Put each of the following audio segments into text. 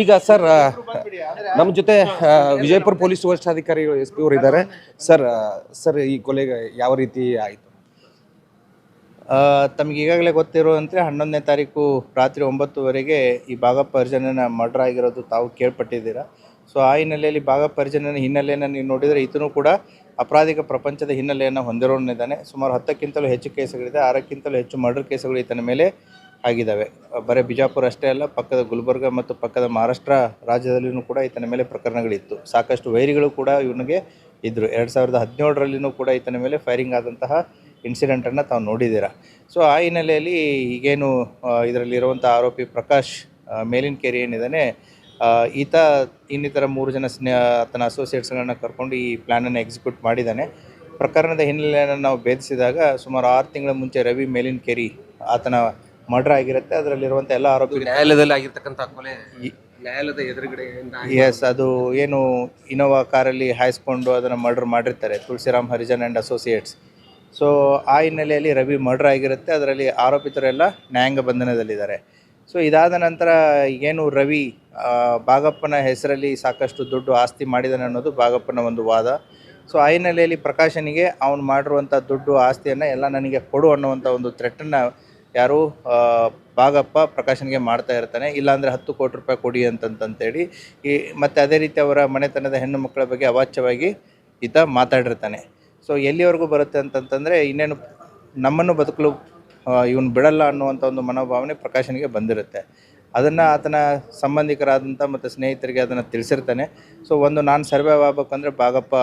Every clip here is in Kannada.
ಈಗ ಸರ್ ನಮ್ಮ ಜೊತೆ ವಿಜಯಪುರ ಪೊಲೀಸ್ ವರಿಷ್ಠಾಧಿಕಾರಿಗಳು ಎಸ್ ಪಿ ಅವರು ಇದ್ದಾರೆ ಸರ್ ಸರ್ ಈ ಕೊಲೆಗೆ ಯಾವ ರೀತಿ ಆಯಿತು? ತಮಗೆ ಈಗಾಗಲೇ ಗೊತ್ತಿರುವಂತೆ ಹನ್ನೊಂದನೇ ತಾರೀಕು ರಾತ್ರಿ ಒಂಬತ್ತುವರೆಗೆ ಈ ಭಾಗಪ್ಪ ಮರ್ಡರ್ ಆಗಿರೋದು ತಾವು ಕೇಳ್ಪಟ್ಟಿದ್ದೀರಾ. ಸೊ, ಆ ಹಿನ್ನೆಲೆಯಲ್ಲಿ ಭಾಗಪ್ಪ ಅರ್ಜುನನ ಹಿನ್ನೆಲೆಯನ್ನು ನೀವು ನೋಡಿದರೆ ಈತನೂ ಕೂಡ ಅಪರಾಧಿಕ ಪ್ರಪಂಚದ ಹಿನ್ನೆಲೆಯನ್ನು ಹೊಂದಿರೋನಿದ್ದಾನೆ ಸುಮಾರು ಹತ್ತಕ್ಕಿಂತಲೂ ಹೆಚ್ಚು ಕೇಸುಗಳಿದೆ. ಆರಕ್ಕಿಂತಲೂ ಹೆಚ್ಚು ಮರ್ಡರ್ ಕೇಸುಗಳು ಈತನ ಮೇಲೆ. ಆಗಿದ್ದಾವೆ. ಬರೀ ಬಿಜಾಪುರ ಅಷ್ಟೇ ಅಲ್ಲ, ಪಕ್ಕದ ಗುಲ್ಬರ್ಗ ಮತ್ತು ಪಕ್ಕದ ಮಹಾರಾಷ್ಟ್ರ ರಾಜ್ಯದಲ್ಲಿಯೂ ಕೂಡ ಈತನ ಮೇಲೆ ಪ್ರಕರಣಗಳಿತ್ತು. ಸಾಕಷ್ಟು ವೈರಿಗಳು ಕೂಡ ಇವನಿಗೆ ಇದ್ದರು ಎರಡು ಸಾವಿರದ ಹದಿನೇಳರಲ್ಲಿಯೂ ಕೂಡ ಈತನ ಮೇಲೆ ಫೈರಿಂಗ್ ಆದಂತಹ ಇನ್ಸಿಡೆಂಟನ್ನು ತಾವು ನೋಡಿದ್ದೀರಾ? ಸೊ ಆ ಹಿನ್ನೆಲೆಯಲ್ಲಿ ಈಗೇನು ಇದರಲ್ಲಿರುವಂಥ ಆರೋಪಿ ಪ್ರಕಾಶ್ ಮೇಲಿನ ಕೆರಿ ಏನಿದ್ದಾನೆ ಈತ ಇನ್ನಿತರ ಮೂರು ಜನ ಸ್ನೇಹ, ಆತನ ಅಸೋಸಿಯೇಟ್ಸ್ಗಳನ್ನ ಕರ್ಕೊಂಡು ಈ ಪ್ಲ್ಯಾನನ್ನು ಎಕ್ಸಿಕ್ಯೂಟ್ ಮಾಡಿದ್ದಾನೆ. ಪ್ರಕರಣದ ಹಿನ್ನೆಲೆಯನ್ನು ನಾವು ಭೇದಿಸಿದಾಗ ಸುಮಾರು ಆರು ತಿಂಗಳ ಮುಂಚೆ ರವಿ ಮೇಲಿನಕೆರೆ ಆತನ ಮರ್ಡರ್ ಆಗಿರುತ್ತೆ. ಅದರಲ್ಲಿರುವಂಥ ಎಲ್ಲ ಆರೋಪಿ ನ್ಯಾಯಾಲಯದಲ್ಲಿ ಆಗಿರ್ತಕ್ಕಂಥ ಕೊಲೆ ನ್ಯಾಯಾಲಯದ ಎದುರುಗಡೆಯಿಂದ ಎಸ್ ಅದು ಏನು ಇನೋವಾ ಕಾರಲ್ಲಿ ಹಾಯಿಸ್ಕೊಂಡು ಅದನ್ನು ಮರ್ಡರ್ ಮಾಡಿರ್ತಾರೆ Tulsiram Harijan and associates so ಆ ಹಿನ್ನೆಲೆಯಲ್ಲಿ ರವಿ ಮರ್ಡರ್ ಆಗಿರುತ್ತೆ. ಅದರಲ್ಲಿ ಆರೋಪಿತರೆಲ್ಲ ನ್ಯಾಯಾಂಗ ಬಂಧನದಲ್ಲಿದ್ದಾರೆ. ಸೊ ಇದಾದ ನಂತರ ಏನು ರವಿ ಬಾಗಪ್ಪನ ಭಾಗಪ್ಪನ ಹೆಸರಲ್ಲಿ ಸಾಕಷ್ಟು ದುಡ್ಡು ಆಸ್ತಿ ಮಾಡಿದಾನೆ ಅನ್ನೋದು ಭಾಗಪ್ಪನ ಒಂದು ವಾದ. ಸೊ ಆ ಹಿನ್ನೆಲೆಯಲ್ಲಿ ಪ್ರಕಾಶನಿಗೆ ಅವನು ಮಾಡಿರುವಂಥ ದುಡ್ಡು ಆಸ್ತಿಯನ್ನು ಎಲ್ಲ ನನಗೆ ಕೊಡು ಅನ್ನುವಂಥ ಒಂದು ಥ್ರೆಟನ್ನು ಯಾರು ಭಾಗಪ್ಪ ಪ್ರಕಾಶನ್ಗೆ ಮಾಡ್ತಾ ಇರ್ತಾನೆ. ಇಲ್ಲಾಂದರೆ ಹತ್ತು ಕೋಟಿ ರೂಪಾಯಿ ಕೊಡಿ ಅಂತಂತಂತೇಳಿ ಈ, ಮತ್ತು ಅದೇ ರೀತಿ ಅವರ ಮನೆತನದ ಹೆಣ್ಣು ಮಕ್ಕಳ ಬಗ್ಗೆ ಅವಾಚ್ಯವಾಗಿ ಈತ ಮಾತಾಡಿರ್ತಾನೆ. ಸೊ ಎಲ್ಲಿವರೆಗೂ ಬರುತ್ತೆ ಅಂತಂತಂದರೆ ಇನ್ನೇನು ನಮ್ಮನ್ನು ಬದುಕಲು ಇವನು ಬಿಡಲ್ಲ ಅನ್ನುವಂಥ ಒಂದು ಮನೋಭಾವನೆ ಪ್ರಕಾಶನಿಗೆ ಬಂದಿರುತ್ತೆ. ಅದನ್ನು ಆತನ ಸಂಬಂಧಿಕರಾದಂಥ ಮತ್ತು ಸ್ನೇಹಿತರಿಗೆ ಅದನ್ನು ತಿಳಿಸಿರ್ತಾನೆ. ಸೊ ಒಂದು ನಾನು ಸರ್ವೈವ್ ಆಗ್ಬೇಕಂದ್ರೆ ಭಾಗಪ್ಪ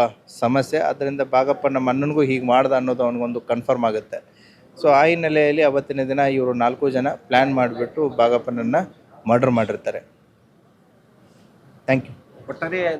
ಸಮಸ್ಯೆ. ಅದರಿಂದ ಭಾಗಪ್ಪ ನಮ್ಮ ಅಣ್ಣನಿಗೂ ಹೀಗೆ ಮಾಡ್ದ ಅನ್ನೋದು ಅವನಿಗೊಂದು ಕನ್ಫರ್ಮ್ ಆಗುತ್ತೆ. ಸೊ ಆ ಹಿನ್ನೆಲೆಯಲ್ಲಿ ಅವತ್ತಿನ ದಿನ ಇವರು ನಾಲ್ಕು ಜನ ಪ್ಲ್ಯಾನ್ ಮಾಡಿಬಿಟ್ಟು ಬಾಗಪ್ಪನನ್ನು ಮರ್ಡರ್ ಮಾಡಿರ್ತಾರೆ. ಥ್ಯಾಂಕ್ ಯು ಒಟ್ಟಾರೆ